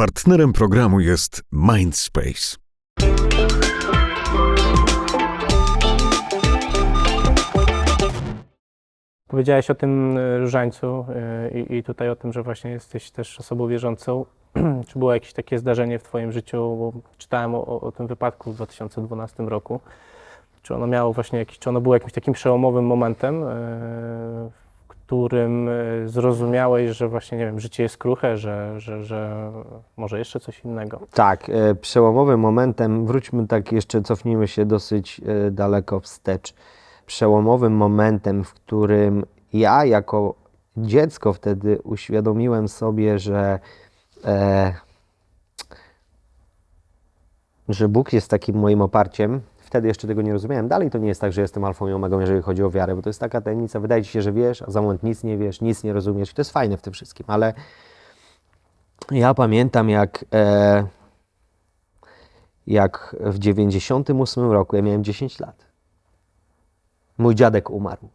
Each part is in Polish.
Partnerem programu jest Mindspace. Powiedziałeś o tym y, różańcu y, i, i tutaj o tym, że właśnie jesteś też osobą wierzącą. czy było jakieś takie zdarzenie w Twoim życiu? Bo czytałem o, o- tym wypadku w 2012 roku. Czy ono miało właśnie jakiś, czy ono było jakimś takim przełomowym momentem, w którym y, zrozumiałeś, że właśnie, nie wiem, życie jest kruche, że, że, że może jeszcze coś innego? Tak, e, przełomowym momentem, wróćmy tak jeszcze, cofnijmy się dosyć e, daleko wstecz. Przełomowym momentem, w którym ja jako dziecko wtedy uświadomiłem sobie, że, e, że Bóg jest takim moim oparciem. Wtedy jeszcze tego nie rozumiałem. Dalej to nie jest tak, że jestem alfą i omegą, jeżeli chodzi o wiarę, bo to jest taka tajemnica. Wydaje ci się, że wiesz, a za moment nic nie wiesz, nic nie rozumiesz. I to jest fajne w tym wszystkim, ale ja pamiętam, jak, e, jak w 98 roku, ja miałem 10 lat, mój dziadek umarł.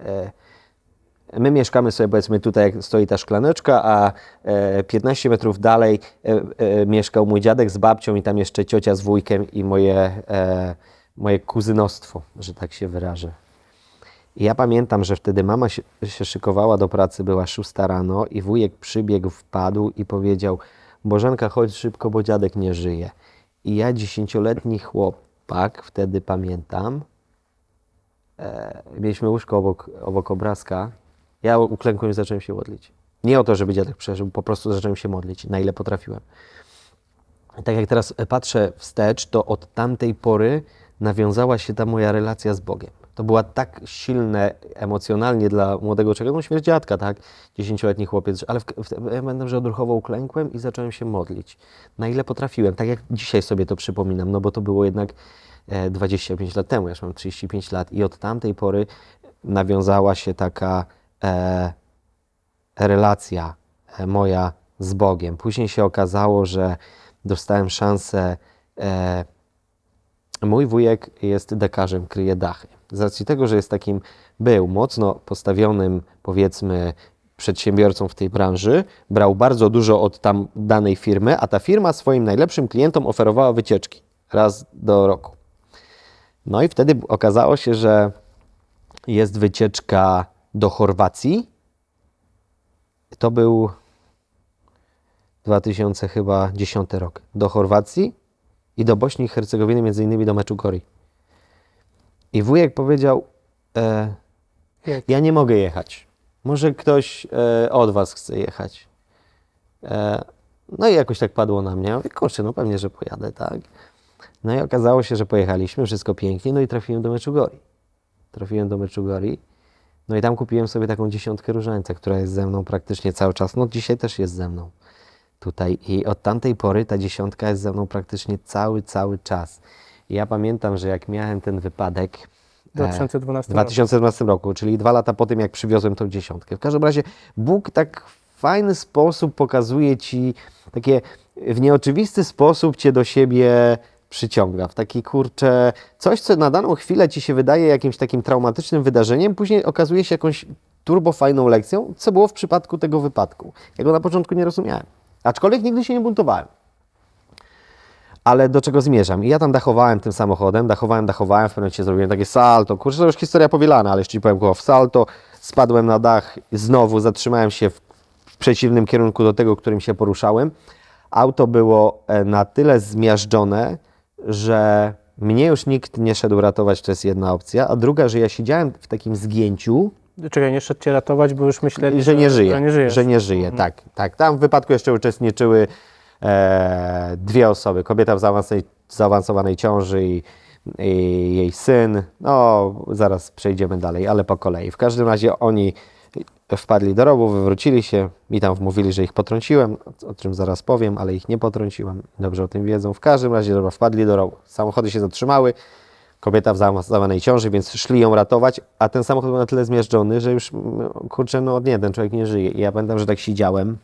E, e, my mieszkamy sobie, powiedzmy, tutaj jak stoi ta szklaneczka, a e, 15 metrów dalej e, e, mieszkał mój dziadek z babcią i tam jeszcze ciocia z wujkiem i moje, e, moje kuzynostwo, że tak się wyrażę. I ja pamiętam, że wtedy mama się, się szykowała do pracy, była szósta rano i wujek przybiegł, wpadł i powiedział Bożenka, chodź szybko, bo dziadek nie żyje. I ja, dziesięcioletni chłopak, wtedy pamiętam, e, mieliśmy łóżko obok, obok obrazka, ja uklękłem i zacząłem się modlić. Nie o to, żeby dziadek przeżył, po prostu zacząłem się modlić, na ile potrafiłem. Tak jak teraz patrzę wstecz, to od tamtej pory nawiązała się ta moja relacja z Bogiem. To była tak silne emocjonalnie dla młodego człowieka, no śmierć dziadka, tak, dziesięcioletni chłopiec, ale w, w, ja że odruchowo uklękłem i zacząłem się modlić. Na ile potrafiłem, tak jak dzisiaj sobie to przypominam, no bo to było jednak e, 25 lat temu, ja już mam 35 lat i od tamtej pory nawiązała się taka e, relacja e, moja z Bogiem. Później się okazało, że dostałem szansę. E, mój wujek jest dekarzem, kryje dachy. Z racji tego, że jest takim, był mocno postawionym, powiedzmy, przedsiębiorcą w tej branży, brał bardzo dużo od tam danej firmy, a ta firma swoim najlepszym klientom oferowała wycieczki raz do roku. No i wtedy okazało się, że jest wycieczka do Chorwacji. To był 2000 chyba 10 rok. Do Chorwacji i do Bośni i Hercegowiny, między innymi do Meczugori. I wujek powiedział, e, ja nie mogę jechać. Może ktoś e, od was chce jechać. E, no i jakoś tak padło na mnie. Ja Mówię, kurczę, no pewnie, że pojadę, tak. No i okazało się, że pojechaliśmy, wszystko pięknie, no i trafiłem do Meczugori. Trafiłem do Meczugori. No i tam kupiłem sobie taką dziesiątkę różańca, która jest ze mną praktycznie cały czas. No dzisiaj też jest ze mną tutaj. I od tamtej pory ta dziesiątka jest ze mną praktycznie cały, cały czas. I ja pamiętam, że jak miałem ten wypadek W 2012 w 2012 roku, czyli dwa lata po tym, jak przywiozłem tą dziesiątkę. W każdym razie Bóg tak w fajny sposób pokazuje Ci, takie w nieoczywisty sposób Cię do siebie przyciąga. W taki kurczę, coś, co na daną chwilę Ci się wydaje jakimś takim traumatycznym wydarzeniem, później okazuje się jakąś turbo fajną lekcją, co było w przypadku tego wypadku. Ja go na początku nie rozumiałem. Aczkolwiek nigdy się nie buntowałem. Ale do czego zmierzam? I ja tam dachowałem tym samochodem, dachowałem, dachowałem, w pewnym momencie zrobiłem takie salto. Kurczę, to już historia powielana, ale jeszcze Ci powiem go w salto. Spadłem na dach, znowu zatrzymałem się w w przeciwnym kierunku do tego, którym się poruszałem. Auto było e, na tyle zmiażdżone, że mnie już nikt nie szedł ratować, to jest jedna opcja. A druga, że ja siedziałem w takim zgięciu, Czekaj, nie szedł Cię ratować, bo już myśleli, że nie żyje. Że nie żyjesz. Że nie żyje, tak, tak. Tam w wypadku jeszcze uczestniczyły e, dwie osoby. Kobieta w zaawansowanej, zaawansowanej ciąży i, i jej syn. No, zaraz przejdziemy dalej, ale po kolei. W każdym razie oni wpadli do rowu, wywrócili się. Mi tam wmówili, że ich potrąciłem, o- czym zaraz powiem, ale ich nie potrąciłem. Dobrze o tym wiedzą. W każdym razie dobra, wpadli do rowu. Samochody się zatrzymały. Kobieta w zaawansowanej ciąży, więc szli ją ratować, a ten samochód był na tyle zmiażdżony, że już, mm, kurczę, no nie, ten człowiek nie żyje. I ja pamiętam, że tak siedziałem.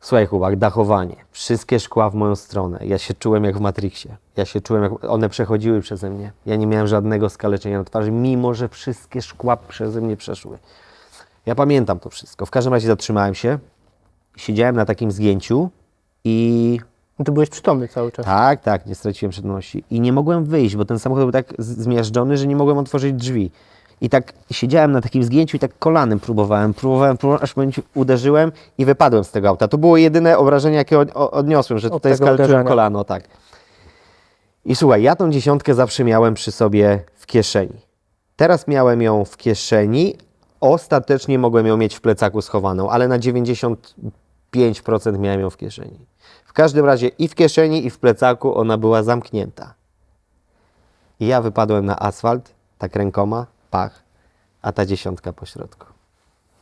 Słuchaj, chłopak, dachowanie. Wszystkie szkła w moją stronę. Ja się czułem jak w Matrixie. Ja się czułem jak... One przechodziły przeze mnie. Ja nie miałem żadnego skaleczenia na twarzy, mimo że wszystkie szkła przeze mnie przeszły. Ja pamiętam to wszystko. W każdym razie zatrzymałem się. siedziałem na takim zgięciu i No Ty byłeś przytomny cały czas. tak, tak, nie straciłem przytomności. I nie mogłem wyjść, bo ten samochód był tak z- zmiażdżony, że nie mogłem otworzyć drzwi. I tak siedziałem na takim zgięciu i tak kolanem próbowałem, próbowałem, próbowałem, aż w momencie uderzyłem i wypadłem z tego auta. To było jedyne obrażenie, jakie od- o- odniosłem, że Od tutaj tego skalczyłem uderzenia. kolano, tak. I słuchaj, ja tą dziesiątkę zawsze miałem przy sobie w kieszeni. Teraz miałem ją w kieszeni, ostatecznie mogłem ją mieć w plecaku schowaną, ale na 95% miałem ją w kieszeni. W każdym razie i w kieszeni, i w plecaku ona była zamknięta. I ja wypadłem na asfalt, tak rękoma, pach, a ta dziesiątka po środku.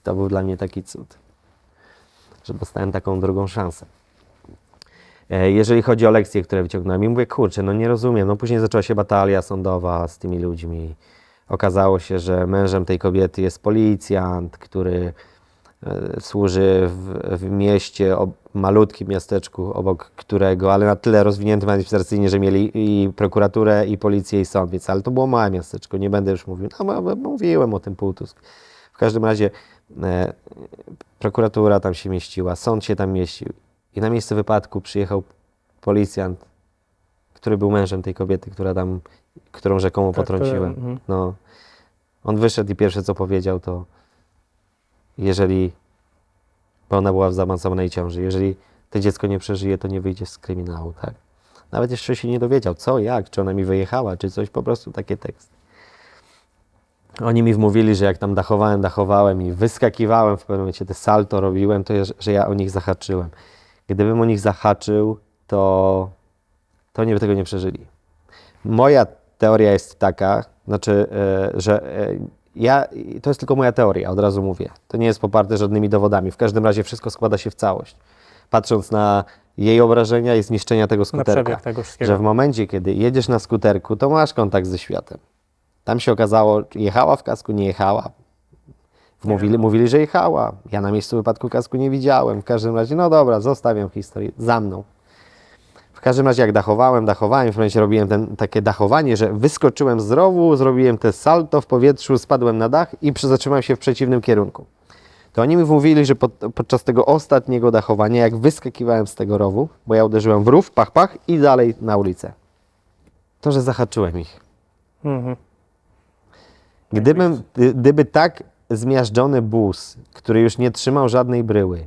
To był dla mnie taki cud, że dostałem taką drugą szansę. E, Jeżeli chodzi o lekcje, które wyciągnąłem, i mówię, kurczę, no nie rozumiem. No później zaczęła się batalia sądowa z tymi ludźmi. Okazało się, że mężem tej kobiety jest policjant, który e, służy w, w mieście, malutkim miasteczku, obok którego, ale na tyle rozwiniętym administracyjnie, że mieli i prokuraturę, i policję, i sąd, więc, ale to było małe miasteczko, nie będę już mówił. No, mówiłem o tym Półtusk. W każdym razie e, prokuratura tam się mieściła, sąd się tam mieścił i na miejsce wypadku przyjechał policjant, który był mężem tej kobiety, która tam, którą rzekomo Tak, potrąciłem. mhm. No. On wyszedł i pierwsze co powiedział to jeżeli, bo ona była w zaawansowanej ciąży, jeżeli to dziecko nie przeżyje, to nie wyjdzie z kryminału, tak? Nawet jeszcze się nie dowiedział, co, jak, czy ona mi wyjechała, czy coś, po prostu takie teksty. Oni mi wmówili, że jak tam dachowałem, dachowałem i wyskakiwałem w pewnym momencie, te salto robiłem, to że ja o nich zahaczyłem. Gdybym o nich zahaczył, to, to oni by tego nie przeżyli. Moja teoria jest taka, znaczy, e, że e, ja, to jest tylko moja teoria, od razu mówię. To nie jest poparte żadnymi dowodami. W każdym razie wszystko składa się w całość. Patrząc na jej obrażenia i zniszczenia tego skuterka, tego że w momencie, kiedy jedziesz na skuterku, to masz kontakt ze światem. Tam się okazało, jechała w kasku, nie jechała. Mówili, mówili, że jechała. Ja na miejscu wypadku kasku nie widziałem. W każdym razie, no dobra, zostawiam historię za mną. Każdym razie, jak dachowałem, dachowałem, w momencie robiłem ten, takie dachowanie, że wyskoczyłem z rowu, zrobiłem te salto w powietrzu, spadłem na dach i zatrzymałem się w przeciwnym kierunku. To oni mi mówili, że pod, podczas tego ostatniego dachowania, jak wyskakiwałem z tego rowu, bo ja uderzyłem w rów, pach, pach i dalej na ulicę, to, że zahaczyłem ich. Mhm. Gdybym, gdy- gdyby tak zmiażdżony bus, który już nie trzymał żadnej bryły,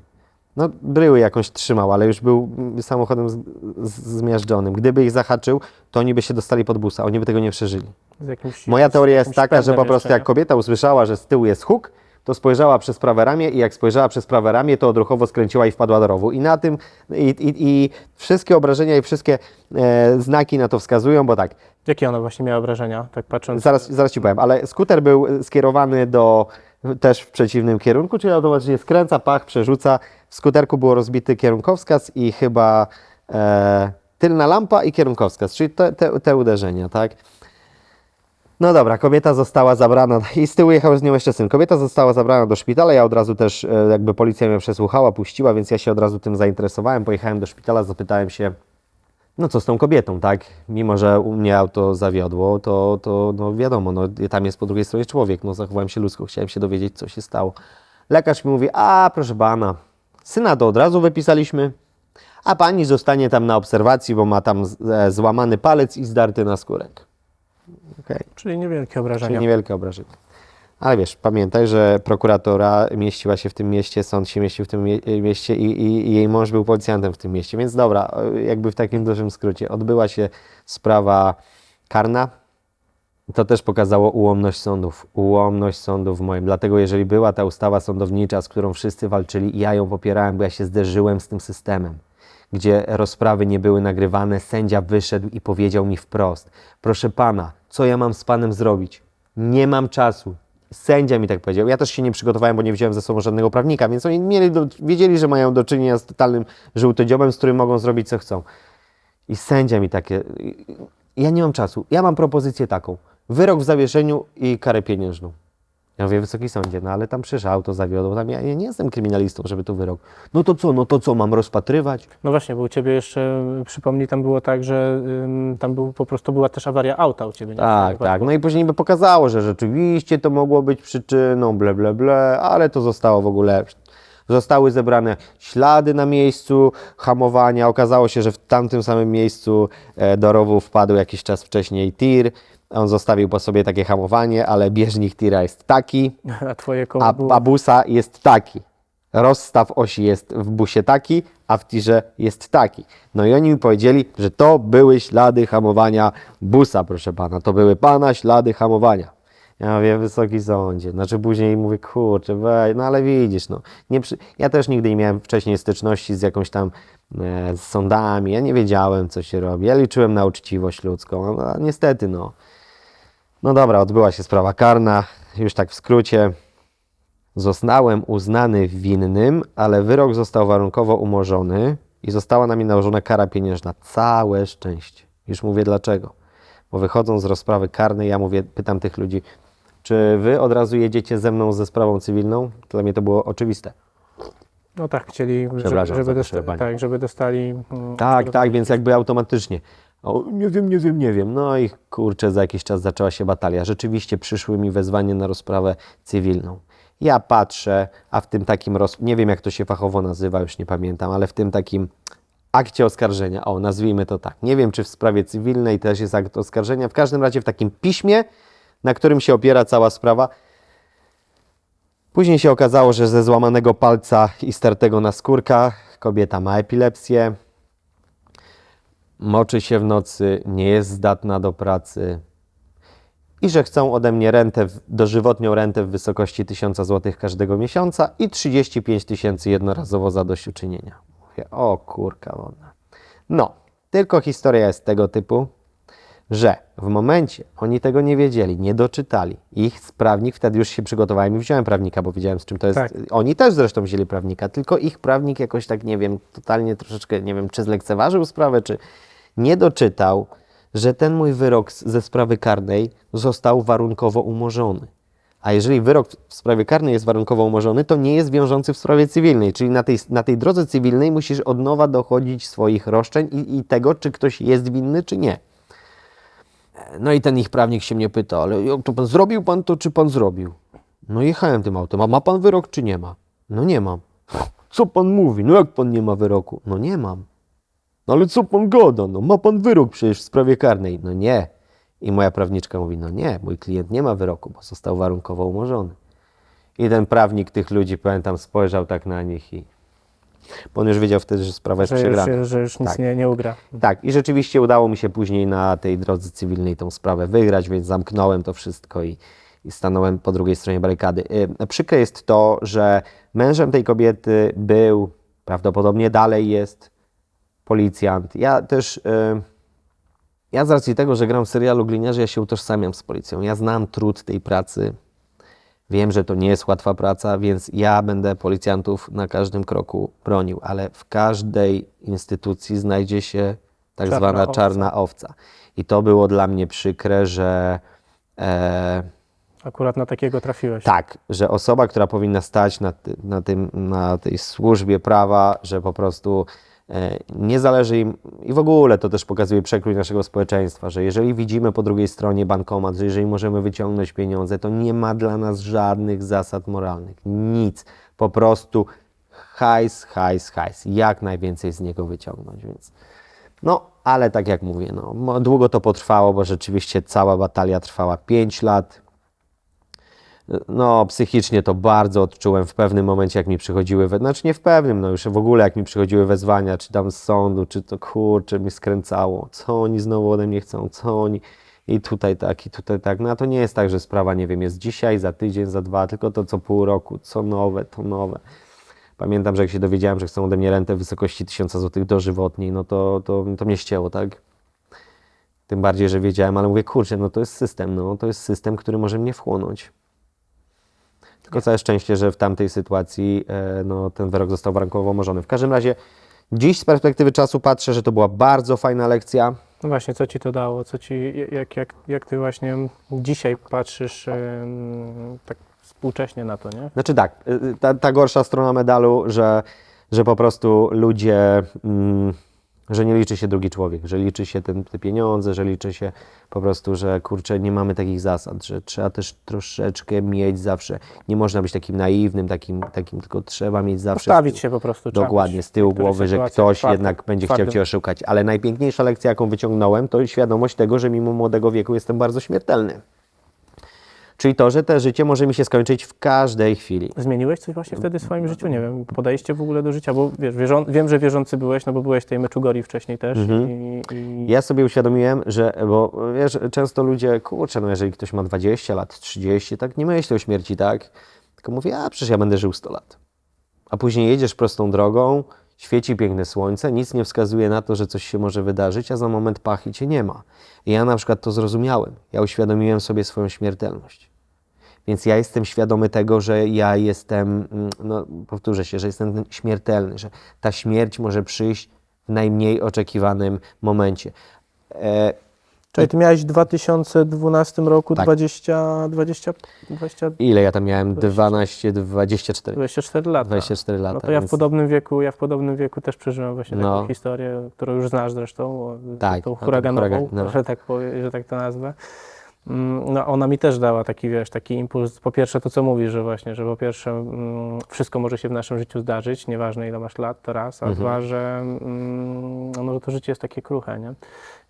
no bryły jakąś trzymał, ale już był samochodem z, z, zmiażdżonym, gdyby ich zahaczył, to oni by się dostali pod busa, oni by tego nie przeżyli. Jakimś, Moja teoria jest taka, że po prostu jeszcze, jak kobieta usłyszała, że z tyłu jest huk, to spojrzała przez prawe ramię i jak spojrzała przez prawe ramię, to odruchowo skręciła i wpadła do rowu. I na tym, i, i, i wszystkie obrażenia i wszystkie e, znaki na to wskazują, bo tak? Jakie ona właśnie miała wrażenia, tak patrząc? Zaraz, zaraz ci powiem, ale skuter był skierowany do też w przeciwnym kierunku, czyli automatycznie skręca, pach, przerzuca. W skuterku było rozbity kierunkowskaz i chyba e, tylna lampa i kierunkowskaz, czyli te, te, te uderzenia, tak? No dobra, kobieta została zabrana i z tyłu jechał z nią jeszcze syn. Kobieta została zabrana do szpitala, ja od razu też, e, jakby policja mnie przesłuchała, puściła, więc ja się od razu tym zainteresowałem. Pojechałem do szpitala, zapytałem się, no co z tą kobietą, tak? Mimo, że u mnie auto zawiodło, to, to no wiadomo, no, tam jest po drugiej stronie człowiek, no zachowałem się ludzko, chciałem się dowiedzieć, co się stało. Lekarz mi mówi, a proszę pana, syna to od razu wypisaliśmy, a pani zostanie tam na obserwacji, bo ma tam e, złamany palec i zdarty naskórek. Okej, Czyli niewielkie czyli obrażenia. niewielkie obrażenie. Ale wiesz, pamiętaj, że prokuratora mieściła się w tym mieście, sąd się mieścił w tym mie- mieście i, i, i jej mąż był policjantem w tym mieście. Więc dobra, jakby w takim dużym skrócie. Odbyła się sprawa karna. To też pokazało ułomność sądów. Ułomność sądów w moim. Dlatego jeżeli była ta ustawa sądownicza, z którą wszyscy walczyli, ja ją popierałem, bo ja się zderzyłem z tym systemem gdzie rozprawy nie były nagrywane, sędzia wyszedł i powiedział mi wprost: Proszę pana, co ja mam z panem zrobić? Nie mam czasu. Sędzia mi tak powiedział. Ja też się nie przygotowałem, bo nie wziąłem ze sobą żadnego prawnika, więc oni mieli do, wiedzieli, że mają do czynienia z totalnym żółtodziobem, z którym mogą zrobić co chcą. I sędzia mi takie. Ja nie mam czasu. Ja mam propozycję taką: wyrok w zawieszeniu i karę pieniężną. Ja mówię, wysoki sądzie, no ale tam przecież auto zawiodło, tam ja, ja nie jestem kryminalistą, żeby tu wyrok. No to co, no to co, mam rozpatrywać? No właśnie, bo u Ciebie jeszcze, y, przypomnij, tam było tak, że ym, tam był, po prostu była też awaria auta u Ciebie. nie? Tak, tak. No i później by pokazało, że rzeczywiście to mogło być przyczyną, ble, ble, ble, ale to zostało w ogóle Zostały zebrane ślady na miejscu hamowania. Okazało się, że w tamtym samym miejscu e, do rowu wpadł jakiś czas wcześniej tir. On zostawił po sobie takie hamowanie, ale bieżnik tira jest taki, A twoje koło a, było... a busa jest taki. Rozstaw osi jest w busie taki, a w tirze jest taki. No i oni mi powiedzieli, że to były ślady hamowania busa, proszę pana. To były pana ślady hamowania. Ja mówię, wysoki sądzie. Znaczy później mówię, kurczę, wej, no ale widzisz, no. Nie przy... Ja też nigdy nie miałem wcześniej styczności z jakąś tam e, z sądami. Ja nie wiedziałem, co się robi. Ja liczyłem na uczciwość ludzką. No, a niestety, no. No dobra, odbyła się sprawa karna. Już tak w skrócie. Zostałem uznany winnym, ale wyrok został warunkowo umorzony i została na mnie nałożona kara pieniężna. Całe szczęście. Już mówię dlaczego. Bo wychodząc z rozprawy karnej, ja mówię, pytam tych ludzi, czy wy od razu jedziecie ze mną ze sprawą cywilną? Dla mnie to było oczywiste. No tak, chcieli, żeby, żeby, to, dosta- przepraszam. tak, żeby dostali... mm, Tak, tak, więc jakby automatycznie. O, nie wiem, nie wiem, nie wiem. No i kurczę, za jakiś czas zaczęła się batalia. Rzeczywiście przyszły mi wezwanie na rozprawę cywilną. Ja patrzę, a w tym takim, roz... nie wiem jak to się fachowo nazywa, już nie pamiętam, ale w tym takim akcie oskarżenia, o nazwijmy to tak. Nie wiem, czy w sprawie cywilnej też jest akt oskarżenia. W każdym razie w takim piśmie, na którym się opiera cała sprawa, Później się okazało, że ze złamanego palca i stertego na skórkach kobieta ma epilepsję, moczy się w nocy, nie jest zdatna do pracy i że chcą ode mnie rentę, dożywotnią rentę w wysokości 1000 zł każdego miesiąca i 35 tysięcy jednorazowo zadośćuczynienia. Mówię, o kurka wodna. No, tylko historia jest tego typu, że w momencie oni tego nie wiedzieli, nie doczytali. Ich prawnik, wtedy już się przygotowałem i wziąłem prawnika, bo wiedziałem z czym to jest. Tak. Oni też zresztą wzięli prawnika, tylko ich prawnik jakoś tak, nie wiem, totalnie troszeczkę, nie wiem, czy zlekceważył sprawę, czy nie doczytał, że ten mój wyrok ze sprawy karnej został warunkowo umorzony. A jeżeli wyrok w sprawie karnej jest warunkowo umorzony, to nie jest wiążący w sprawie cywilnej. Czyli na tej, na tej drodze cywilnej musisz od nowa dochodzić swoich roszczeń i, i tego, czy ktoś jest winny, czy nie. No i ten ich prawnik się mnie pyta, ale to pan zrobił pan to, czy pan zrobił? No jechałem tym autem, a ma pan wyrok, czy nie ma? No nie mam. Co pan mówi? No jak pan nie ma wyroku? No nie mam. No ale co pan gada? No ma pan wyrok przecież w sprawie karnej. No nie. I moja prawniczka mówi, no nie, mój klient nie ma wyroku, bo został warunkowo umorzony. I ten prawnik tych ludzi, pamiętam, spojrzał tak na nich i... Bo on już wiedział wtedy, że sprawa jest że, już, przegrana. się- że już nic Tak. nie, nie ugra. Tak, i rzeczywiście udało mi się później na tej drodze cywilnej tą sprawę wygrać, więc zamknąłem to wszystko i, i stanąłem po drugiej stronie barykady. Y, Przykre jest to, że mężem tej kobiety był, prawdopodobnie dalej jest, policjant. Ja też, y, ja z racji tego, że gram w serialu Gliniarze, ja się utożsamiam z policją. Ja znam trud tej pracy. Wiem, że to nie jest łatwa praca, więc ja będę policjantów na każdym kroku bronił, ale w każdej instytucji znajdzie się tak Czarna zwana owca. czarna owca. I to było dla mnie przykre, że e, Akurat na takiego trafiłeś. tak, że osoba, która powinna stać na, ty, na, tym, na tej służbie prawa, że po prostu nie zależy im, i w ogóle to też pokazuje przekrój naszego społeczeństwa, że jeżeli widzimy po drugiej stronie bankomat, że jeżeli możemy wyciągnąć pieniądze, to nie ma dla nas żadnych zasad moralnych, nic, po prostu hajs, hajs, hajs, jak najwięcej z niego wyciągnąć, więc. No, ale tak jak mówię, no, długo to potrwało, bo rzeczywiście cała batalia trwała 5 lat, no, psychicznie to bardzo odczułem w pewnym momencie, jak mi przychodziły, we... znaczy nie w pewnym, no już w ogóle jak mi przychodziły wezwania, czy tam z sądu, czy to kurczę, mi skręcało, co oni znowu ode mnie chcą, co oni, i tutaj tak, i tutaj tak, no a to nie jest tak, że sprawa, nie wiem, jest dzisiaj, za tydzień, za dwa, tylko to co pół roku, co nowe, to nowe. Pamiętam, że jak się dowiedziałem, że chcą ode mnie rentę w wysokości 1000 zł dożywotniej, no to, to, to mnie ścięło, tak? Tym bardziej, że wiedziałem, ale mówię, kurczę, no to jest system, no to jest system, który może mnie wchłonąć. Tylko całe szczęście, że w tamtej sytuacji e, no, ten wyrok został warunkowo umorzony. W każdym razie, dziś z perspektywy czasu patrzę, że to była bardzo fajna lekcja. No właśnie, co ci to dało? Co ci, jak, jak, jak ty właśnie dzisiaj patrzysz em, tak współcześnie na to, nie? Znaczy tak, y, ta, ta gorsza strona medalu, że, że po prostu ludzie mm, że nie liczy się drugi człowiek, że liczy się ten, te pieniądze, że liczy się po prostu, że kurczę, nie mamy takich zasad, że trzeba też troszeczkę mieć zawsze, nie można być takim naiwnym, takim, takim tylko trzeba mieć zawsze Postawić się po prostu. Dokładnie, z tyłu głowy, że ktoś twardym- jednak będzie chciał twardym. Cię oszukać. Ale najpiękniejsza lekcja, jaką wyciągnąłem, to świadomość tego, że mimo młodego wieku jestem bardzo śmiertelny. Czyli to, że to życie może mi się skończyć w każdej chwili. Zmieniłeś coś właśnie wtedy w swoim życiu? Nie wiem, podejście w ogóle do życia, bo wiesz, wierzą, wiem, że wierzący byłeś, no bo byłeś w tej Meczugori wcześniej też Mhm. i, i Ja sobie uświadomiłem, że, bo wiesz, często ludzie, kurczę, no jeżeli ktoś ma 20 lat, 30, tak nie myśli o śmierci, tak? Tylko mówię, a przecież ja będę żył 100 lat. A później jedziesz prostą drogą, świeci piękne słońce, nic nie wskazuje na to, że coś się może wydarzyć, a za moment pach i cię nie ma. I ja na przykład to zrozumiałem. Ja uświadomiłem sobie swoją śmiertelność. Więc ja jestem świadomy tego, że ja jestem, mm, no powtórzę się, że jestem śmiertelny, że ta śmierć może przyjść w najmniej oczekiwanym momencie. E, Czyli ty miałeś w 2012 roku Tak. 20, 20, 20, ile ja tam miałem? 12, 24. 24 lata. 24 lata. No to ja w więc- podobnym wieku, ja w podobnym wieku też przeżyłem właśnie No. taką historię, którą już znasz zresztą, Tak, tą huraganową, huragan- no. że, tak że tak to nazwę. Mm, No, ona mi też dała taki, wiesz, taki impuls. Po pierwsze to, co mówisz, że właśnie, że po pierwsze mm, wszystko może się w naszym życiu zdarzyć, nieważne ile masz lat, to raz, a Mhm. dwa, że, mm, no, to życie jest takie kruche, nie?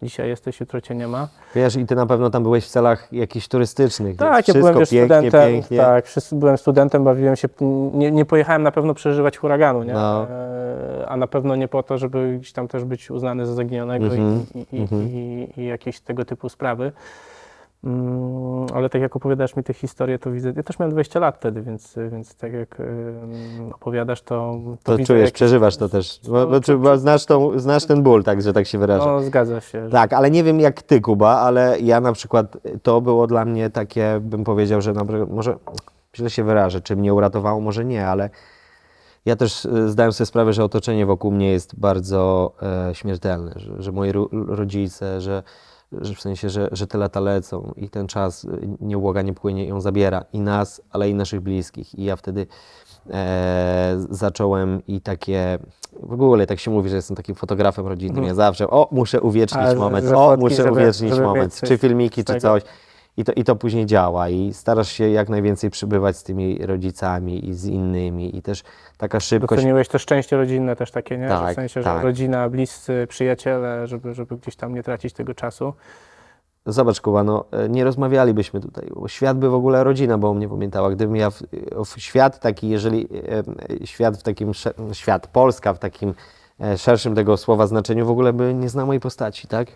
Dzisiaj jesteś, jutro cię nie ma. Wiesz, i ty na pewno tam byłeś w celach jakichś turystycznych. Tak, Wszystko ja byłem wiesz, pięknie, studentem, pięknie. tak, byłem studentem, bawiłem się, nie, nie pojechałem na pewno przeżywać huraganu, nie? No. E, a na pewno nie po to, żeby gdzieś tam też być uznany za zaginionego Mhm, i, i, i, i, i jakieś tego typu sprawy. Mm, ale tak jak opowiadasz mi te historie, to widzę, ja też miałem 20 lat wtedy, więc, więc tak jak opowiadasz, to, to, To czujesz, przeżywasz to też. Bo, bo, czy- bo znasz, tą, znasz ten ból, tak, że tak się wyrażę. No, zgadza się. że- Tak, ale nie wiem jak ty, Kuba, ale ja na przykład to było dla mnie takie, bym powiedział, że może źle się wyrażę, czy mnie uratowało, może nie, ale ja też e, zdałem sobie sprawę, że otoczenie wokół mnie jest bardzo e, śmiertelne, że, że moi ro, rodzice, że, że w sensie, że, że te lata lecą i ten czas e, nieubłaganie płynie i ją zabiera i nas, ale i naszych bliskich. I ja wtedy e, zacząłem i takie, w ogóle tak się mówi, że jestem takim fotografem rodzinnym, ja zawsze, o, muszę uwiecznić moment, o, muszę uwiecznić moment, czy filmiki, czy coś. I to, I to później działa i starasz się jak najwięcej przybywać z tymi rodzicami i z innymi i też taka szybkość. Doceniłeś to szczęście rodzinne też takie, nie? że Tak, w sensie, że tak. rodzina, bliscy, przyjaciele, żeby, żeby gdzieś tam nie tracić tego czasu. Zobacz, Kuba, no, e, nie rozmawialibyśmy tutaj, bo świat by w ogóle rodzina, bo mnie pamiętała. Gdybym ja w, w świat taki, jeżeli e, e, świat w takim, świat, Polska w takim e, szerszym tego słowa znaczeniu w ogóle by nie znał mojej postaci, tak?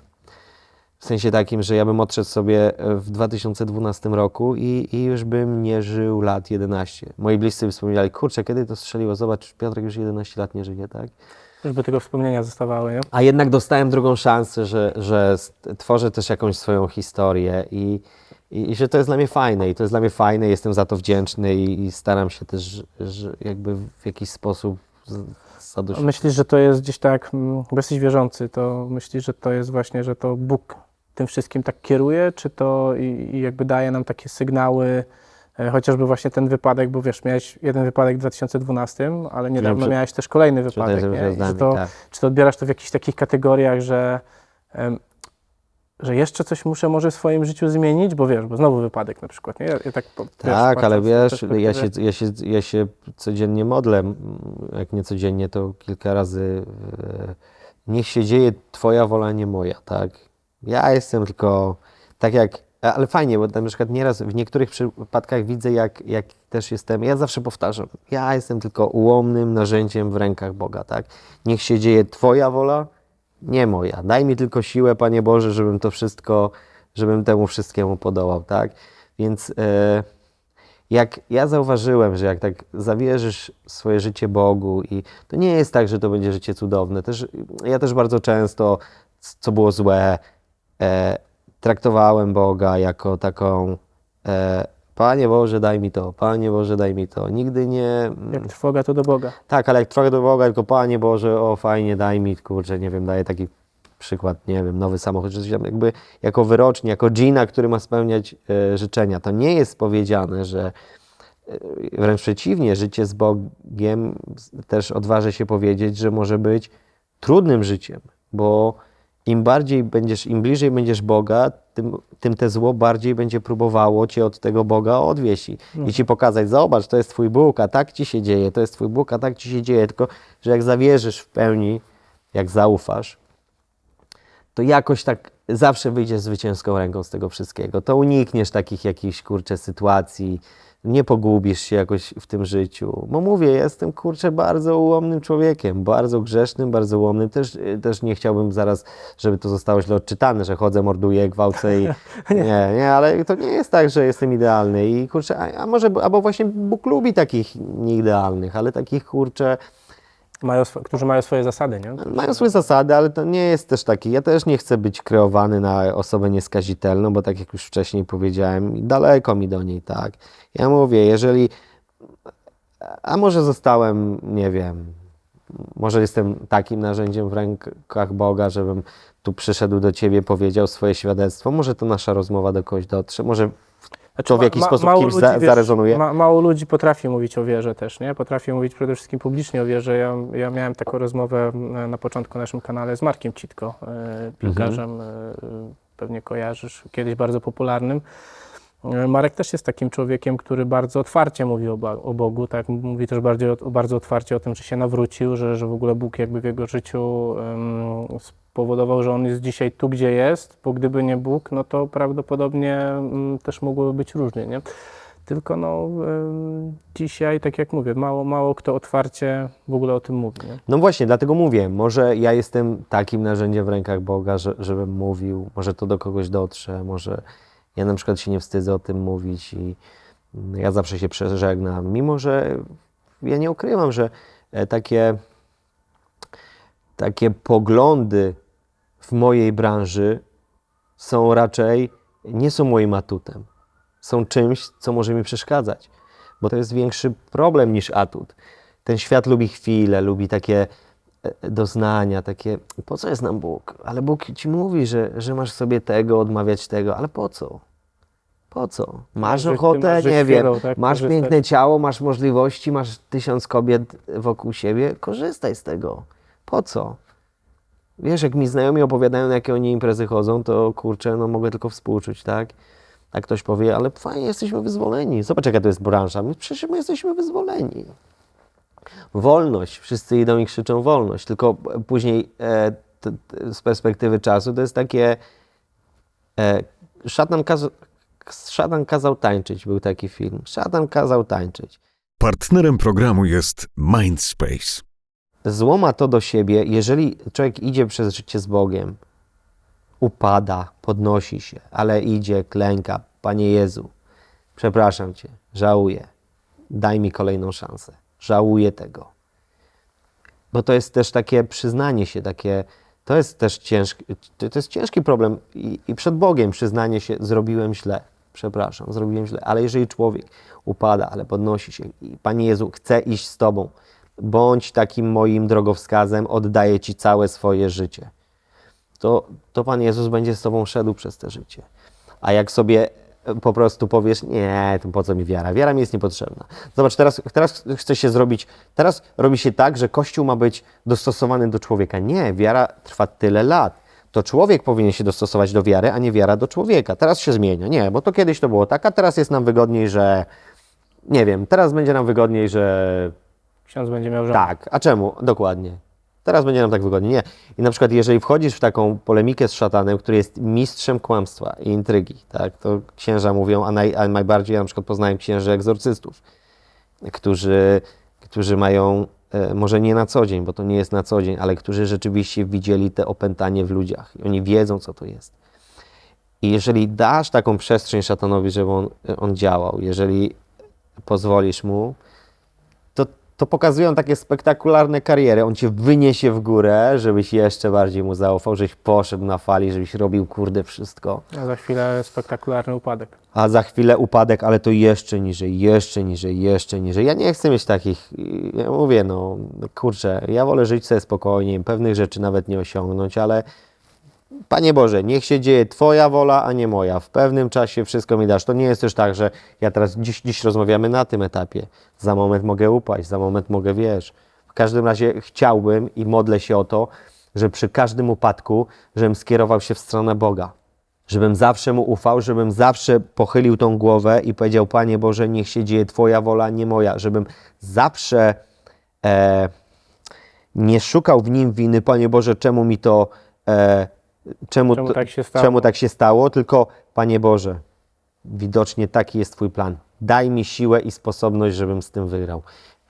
W sensie takim, że ja bym odszedł sobie e, w 2012 roku i, i już bym nie żył lat 11. Moi bliscy by wspominali, kurczę, kiedy to strzeliło? Zobacz, Piotrek już 11 lat nie żyje, tak? Już by tego wspomnienia zostawały, nie? A jednak dostałem drugą szansę, że, że tworzę też jakąś swoją historię i, i, i że to jest dla mnie fajne i to jest dla mnie fajne, jestem za to wdzięczny i, i staram się też, że jakby w jakiś sposób z- zadość... Myślisz, że to jest gdzieś tak, mm, bo jesteś wierzący, to myślisz, że to jest właśnie, że to Bóg tym wszystkim tak kieruje, czy to i, i jakby daje nam takie sygnały, e, chociażby właśnie ten wypadek, bo wiesz, miałeś jeden wypadek w 2012, ale niedawno przy- miałeś też kolejny wypadek, nie? I nami, to, tak. Czy to odbierasz to w jakichś takich kategoriach, że, em, że jeszcze coś muszę może w swoim życiu zmienić, bo wiesz, bo znowu wypadek na przykład, nie? Ja, ja tak, po- Tak, patrząc ale z wiesz, perspektywy- ja się, ja, się, ja się codziennie modlę, m, jak nie codziennie, to kilka razy. e, Niech się dzieje Twoja wola, nie moja, tak? Ja jestem tylko tak jak. Ale fajnie, bo na przykład nieraz w niektórych przypadkach widzę, jak, jak też jestem. Ja zawsze powtarzam, ja jestem tylko ułomnym narzędziem w rękach Boga, tak? Niech się dzieje Twoja wola, nie moja. Daj mi tylko siłę, Panie Boże, żebym to wszystko, żebym temu wszystkiemu podołał, tak? Więc. E, jak ja zauważyłem, że jak tak zawierzysz swoje życie Bogu i to nie jest tak, że to będzie życie cudowne. Też, ja też bardzo często, co było złe, e, traktowałem Boga jako taką e, Panie Boże, daj mi to, Panie Boże, daj mi to. Nigdy nie... Jak trwoga, to do Boga. Tak, ale jak trwogę do Boga, tylko Panie Boże, o fajnie, daj mi, kurczę, nie wiem, daję taki przykład, nie wiem, nowy samochód, czy jakby jako wyrocznie, jako dżina, który ma spełniać e, życzenia. To nie jest powiedziane, że e, wręcz przeciwnie, życie z Bogiem też odważę się powiedzieć, że może być trudnym życiem, bo im bardziej będziesz, im bliżej będziesz Boga, tym, tym te zło bardziej będzie próbowało cię od tego Boga odwieść i- i ci pokazać, zobacz, to jest twój Bóg, a tak ci się dzieje, to jest twój Bóg, a tak ci się dzieje, tylko, że jak zawierzysz w pełni, jak zaufasz, to jakoś tak zawsze wyjdziesz zwycięską ręką z tego wszystkiego. To unikniesz takich jakichś, kurczę, sytuacji, nie pogubisz się jakoś w tym życiu. Bo mówię, jestem, kurczę, bardzo ułomnym człowiekiem, bardzo grzesznym, bardzo ułomnym. Też, też nie chciałbym zaraz, żeby to zostało źle odczytane, że chodzę, morduję, gwałcę i... Nie, nie, ale to nie jest tak, że jestem idealny i, kurczę, a, a może, albo właśnie Bóg lubi takich nieidealnych, ale takich, kurczę, Mają, którzy mają swoje zasady, nie? mają swoje zasady, ale to nie jest też taki. Ja też nie chcę być kreowany na osobę nieskazitelną, bo tak jak już wcześniej powiedziałem, daleko mi do niej, tak. Ja mówię, jeżeli. A może zostałem, nie wiem, może jestem takim narzędziem w rękach Boga, żebym tu przyszedł do ciebie, powiedział swoje świadectwo. Może to nasza rozmowa do kogoś dotrze, może to w jakiś ma- sposób kimś ludzi, za, wiesz, zarezonuje. Ma, mało ludzi potrafi mówić o wierze też, nie? Potrafi mówić przede wszystkim publicznie o wierze. Ja, ja miałem taką rozmowę na początku na naszym kanale z Markiem Citko, e, piłkarzem, e, pewnie kojarzysz, kiedyś bardzo popularnym. E, Marek też jest takim człowiekiem, który bardzo otwarcie mówi o, o Bogu, tak? Mówi też bardziej, bardzo otwarcie o tym, że się nawrócił, że, że w ogóle Bóg jakby w jego życiu em, spowodował, że on jest dzisiaj tu, gdzie jest, bo gdyby nie Bóg, no to prawdopodobnie mm, też mogłoby być różnie, nie? Tylko no dzisiaj, tak jak mówię, mało, mało kto otwarcie w ogóle o tym mówi, nie? No właśnie, dlatego mówię, może ja jestem takim narzędziem w rękach Boga, że, żebym mówił, może to do kogoś dotrze, może ja na przykład się nie wstydzę o tym mówić i mm, ja zawsze się przeżegnam, mimo że ja nie ukrywam, że e, takie, takie poglądy w mojej branży są raczej, nie są moim atutem, są czymś, co może mi przeszkadzać, bo to jest większy problem niż atut. Ten świat lubi chwile, lubi takie e, doznania, takie, po co jest nam Bóg? Ale Bóg ci mówi, że, że masz sobie tego, odmawiać tego, ale po co? Po co? Masz ochotę, nie wiem, chwilą, tak? masz Korzystać. piękne ciało, masz możliwości, masz tysiąc kobiet wokół siebie, korzystaj z tego. Po co? Wiesz, jak mi znajomi opowiadają, na jakie oni imprezy chodzą, to kurczę, no mogę tylko współczuć, tak? A ktoś powie, ale fajnie, jesteśmy wyzwoleni. Zobacz, jaka to jest branża. My, przecież my jesteśmy wyzwoleni. Wolność. Wszyscy idą i krzyczą wolność. Tylko później e, t, t, z perspektywy czasu to jest takie... E, szatan, szatan kazał tańczyć, był taki film. Szatan kazał tańczyć. Partnerem programu jest Mindspace. Zło ma to do siebie, jeżeli człowiek idzie przez życie z Bogiem, upada, podnosi się, ale idzie, klęka. Panie Jezu, przepraszam Cię, żałuję. Daj mi kolejną szansę. Żałuję tego. Bo to jest też takie przyznanie się, takie, to jest też ciężki, to jest ciężki problem i, i przed Bogiem przyznanie się, zrobiłem źle, przepraszam, zrobiłem źle, ale jeżeli człowiek upada, ale podnosi się i Panie Jezu, chcę iść z Tobą, bądź takim moim drogowskazem, oddaję Ci całe swoje życie, to, to Pan Jezus będzie z Tobą szedł przez te życie. A jak sobie e, po prostu powiesz, nie, to po co mi wiara? Wiara mi jest niepotrzebna. Zobacz, teraz, teraz chce się zrobić, teraz robi się tak, że Kościół ma być dostosowany do człowieka. Nie, wiara trwa tyle lat. To człowiek powinien się dostosować do wiary, a nie wiara do człowieka. Teraz się zmienia. Nie, bo to kiedyś to było tak, a teraz jest nam wygodniej, że nie wiem, teraz będzie nam wygodniej, że Ksiądz będzie miał żonę. tak, a czemu? Dokładnie. Teraz będzie nam tak wygodnie. Nie. I na przykład, jeżeli wchodzisz w taką polemikę z szatanem, który jest mistrzem kłamstwa i intrygi, tak, to księża mówią, a, naj, a najbardziej ja na przykład poznałem księży egzorcystów, którzy, którzy mają, e, może nie na co dzień, bo to nie jest na co dzień, ale którzy rzeczywiście widzieli te opętanie w ludziach i oni wiedzą, co to jest. I jeżeli dasz taką przestrzeń szatanowi, żeby on, on działał, jeżeli pozwolisz mu, to, pokazują takie spektakularne kariery. On cię wyniesie w górę, żebyś jeszcze bardziej mu zaufał, żebyś poszedł na fali, żebyś robił kurde wszystko. A za chwilę spektakularny upadek. A za chwilę upadek, ale to jeszcze niżej, jeszcze niżej, jeszcze niżej. Ja nie chcę mieć takich, ja mówię, no kurczę, ja wolę żyć sobie spokojnie, pewnych rzeczy nawet nie osiągnąć, ale Panie Boże, niech się dzieje Twoja wola, a nie moja. W pewnym czasie wszystko mi dasz. To nie jest też tak, że ja teraz dziś, dziś rozmawiamy na tym etapie. Za moment mogę upaść, za moment mogę, wiesz. W każdym razie chciałbym i modlę się o to, że przy każdym upadku, żebym skierował się w stronę Boga. Żebym zawsze Mu ufał, żebym zawsze pochylił tą głowę i powiedział, Panie Boże, niech się dzieje Twoja wola, nie moja. Żebym zawsze e, nie szukał w Nim winy, Panie Boże, czemu mi to, e, czemu, Czemu tak się stało? czemu tak się stało, tylko Panie Boże, widocznie taki jest Twój plan. Daj mi siłę i sposobność, żebym z tym wygrał.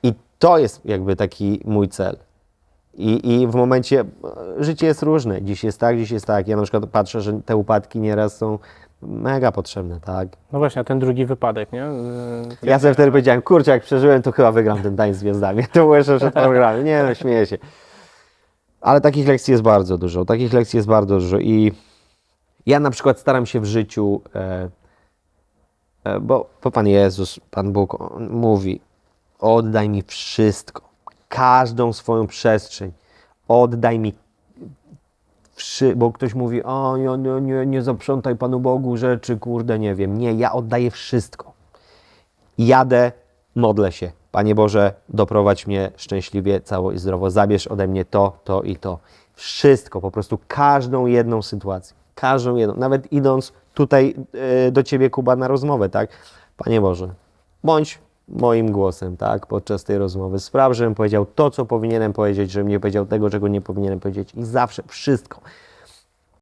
I to jest jakby taki mój cel. I, I w momencie, e, życie jest różne. Dziś jest tak, dziś jest tak. Ja na przykład patrzę, że te upadki nieraz są mega potrzebne, tak? No właśnie, a ten drugi wypadek, nie? Y, Ja sobie wtedy powiedziałem, kurczę, jak przeżyłem, to chyba wygram ten tań z gwiazdami. To było jeszcze przed programem. Nie no, śmieję się. Ale takich lekcji jest bardzo dużo. Takich lekcji jest bardzo dużo i ja na przykład staram się w życiu, e, e, bo, bo Pan Jezus, Pan Bóg on mówi, oddaj mi wszystko, każdą swoją przestrzeń, oddaj mi bo ktoś mówi, o nie, nie, nie zaprzątaj Panu Bogu rzeczy, kurde, nie wiem. Nie, ja oddaję wszystko. Jadę, modlę się. Panie Boże, doprowadź mnie szczęśliwie, cało i zdrowo. Zabierz ode mnie to, to i to. Wszystko, po prostu każdą jedną sytuację. Każdą jedną. Nawet idąc tutaj e, do Ciebie, Kuba, na rozmowę, tak? Panie Boże, bądź moim głosem, tak? Podczas tej rozmowy. Spraw, żebym powiedział to, co powinienem powiedzieć, żebym nie powiedział tego, czego nie powinienem powiedzieć. I zawsze wszystko.